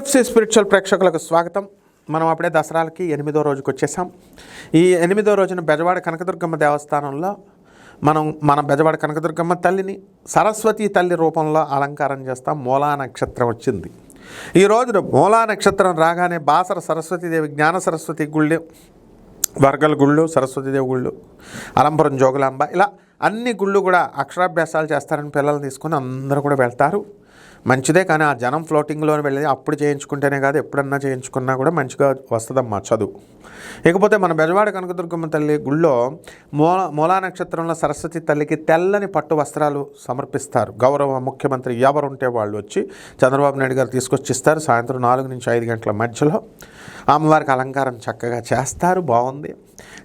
తులసి spiritual ప్రేక్షకులకు స్వాగతం. మనం అప్పుడే దసరాలకి ఎనిమిదో రోజుకి వచ్చేసాం ఈ ఎనిమిదో రోజున బెజవాడ కనకదుర్గమ్మ దేవస్థానంలో మనం మన బెజవాడ కనకదుర్గమ్మ తల్లిని సరస్వతి తల్లి రూపంలో అలంకారం చేస్తాం. మూలా నక్షత్రం వచ్చింది. ఈ రోజున మూలా నక్షత్రం రాగానే బాసర సరస్వతీదేవి జ్ఞాన సరస్వతి గుళ్ళు వర్గల గుళ్ళు సరస్వతీదేవి గుళ్ళు అలంపురం జోగులాంబ ఇలా అన్ని గుళ్ళు కూడా అక్షరాభ్యాసాలు చేస్తారని పిల్లలు తీసుకొని అందరూ కూడా వెళ్తారు. మంచిదే కానీ ఆ జనం ఫ్లోటింగ్లో వెళ్ళేది అప్పుడు చేయించుకుంటేనే కాదు ఎప్పుడన్నా చేయించుకున్నా కూడా మంచిగా వస్తుందమ్మా చదువు. ఇకపోతే మన బెజవాడ కనకదుర్గమ్మ తల్లి గుళ్ళో మూల మూలా నక్షత్రంలో సరస్వతి తల్లికి తెల్లని పట్టు వస్త్రాలు సమర్పిస్తారు. గౌరవ ముఖ్యమంత్రి ఎవరుంటే వాళ్ళు వచ్చి చంద్రబాబు నాయుడు గారు తీసుకొచ్చి ఇస్తారు. సాయంత్రం నాలుగు నుంచి ఐదు గంటల మధ్యలో అమ్మవారికి అలంకారం చక్కగా చేస్తారు. బాగుంది.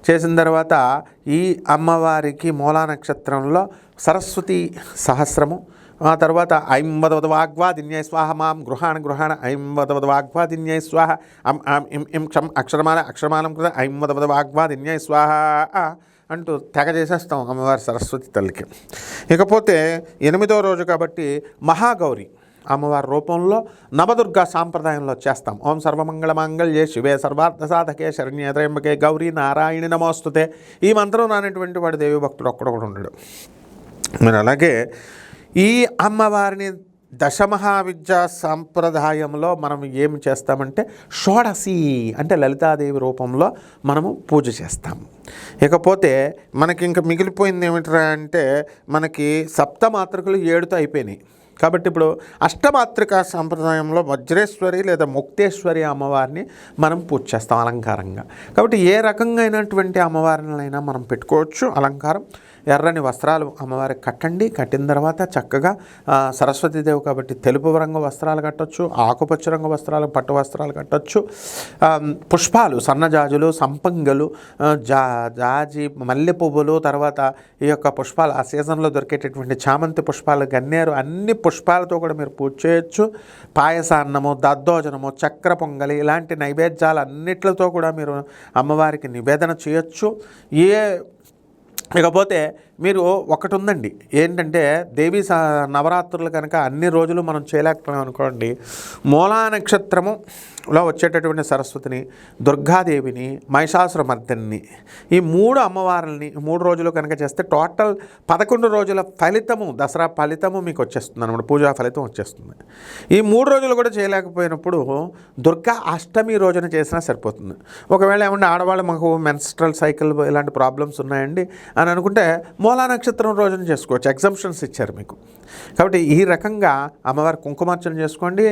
చేసిన తర్వాత ఈ అమ్మవారికి మూలా నక్షత్రంలో సరస్వతి సహస్రము ఆ తర్వాత ఐంవదవద వాగ్వాదిన్యై స్వాహ మాం గృహాణ గృహాణ ఐంవదవద వాగ్వాదిన్యై స్వాహ అం ఆం ఇం ఇం క్షం అక్షరమాల అక్షరమాలం కృత ఐంవదవద వాగ్వాదిన్యై స్వాహ అంటూ తెగ చేసేస్తాం అమ్మవారి సరస్వతి తల్లికి. ఇకపోతే ఎనిమిదో రోజు కాబట్టి మహాగౌరి అమ్మవారి రూపంలో నవదుర్గా సాంప్రదాయంలో చేస్తాం. ఓం సర్వమంగళమాంగళ్యే శివే సర్వార్థ సాధకే శరణ్య త్రయంబకే గౌరీ నారాయణి నమోస్తుతే. ఈ మంత్రం రానటువంటి వాడు దేవి భక్తుడు ఒక్కడు కూడా ఉండడు. మరి అలాగే ఈ అమ్మవారిని దశమహావిద్యా సాంప్రదాయంలో మనం ఏం చేస్తామంటే షోడసి అంటే లలితాదేవి రూపంలో మనము పూజ చేస్తాం. ఇకపోతే మనకి ఇంకా మిగిలిపోయింది ఏమిట్రా అంటే మనకి సప్తమాతృకలు ఏడుతో అయిపోయినాయి. కాబట్టి ఇప్పుడు అష్టమాత్రిక సాంప్రదాయంలో వజ్రేశ్వరి లేదా ముక్తేశ్వరి అమ్మవారిని మనం పూజ చేస్తాం అలంకారంగా. కాబట్టి ఏ రకంగా అయినటువంటి అమ్మవారినైనా మనం పెట్టుకోవచ్చు. అలంకారం ఎర్రని వస్త్రాలు అమ్మవారికి కట్టండి. కట్టిన తర్వాత చక్కగా సరస్వతీదేవి కాబట్టి తెలుపు రంగు వస్త్రాలు కట్టొచ్చు ఆకుపచ్చ రంగు వస్త్రాలు పట్టు వస్త్రాలు కట్టొచ్చు. పుష్పాలు సన్నజాజులు సంపంగలు జా జాజి మల్లె పువ్వులు తర్వాత ఈ యొక్క పుష్పాలు ఆ సీజన్లో దొరికేటటువంటి చామంతి పుష్పాలు గన్నేరు అన్ని పుష్పాలతో కూడా మీరు పూజ చేయొచ్చు. పాయసాన్నము దద్దోజనము చక్ర పొంగలి ఇలాంటి నైవేద్యాలు అన్నిట్లతో కూడా మీరు అమ్మవారికి నివేదన చేయొచ్చు. ఏ ఇకపోతే మీరు ఒకటి ఉందండి ఏంటంటే దేవి స నవరాత్రులు కనుక అన్ని రోజులు మనం చేయలేకపోయాం అనుకోండి మూలా నక్షత్రములో వచ్చేటటువంటి సరస్వతిని దుర్గాదేవిని మహిషాసురమర్దిని ఈ మూడు అమ్మవారిని మూడు రోజులు కనుక చేస్తే టోటల్ పదకొండు రోజుల ఫలితము దసరా ఫలితము మీకు వచ్చేస్తుంది అనమాట పూజా ఫలితం వచ్చేస్తుంది. ఈ మూడు రోజులు కూడా చేయలేకపోయినప్పుడు దుర్గా అష్టమి రోజున చేసినా సరిపోతుంది. ఒకవేళ ఏమన్నా ఆడవాళ్ళు మాకు మెన్స్ట్రల్ సైకిల్ ఇలాంటి ప్రాబ్లమ్స్ ఉన్నాయండి అని అనుకుంటే మూలా నక్షత్రం రోజున చేసుకోవచ్చు. ఎగ్జంప్షన్స్ ఇచ్చారు మీకు. కాబట్టి ఈ రకంగా అమ్మవారి కుంకుమార్చన చేసుకోండి.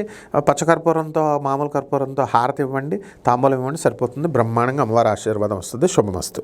పచ్చకర్పూరంతో మామూలు కర్పూరంతో హారతి ఇవ్వండి తాంబూలం ఇవ్వండి సరిపోతుంది. బ్రహ్మాండంగా అమ్మవారి ఆశీర్వాదం వస్తుంది. శుభమస్తు.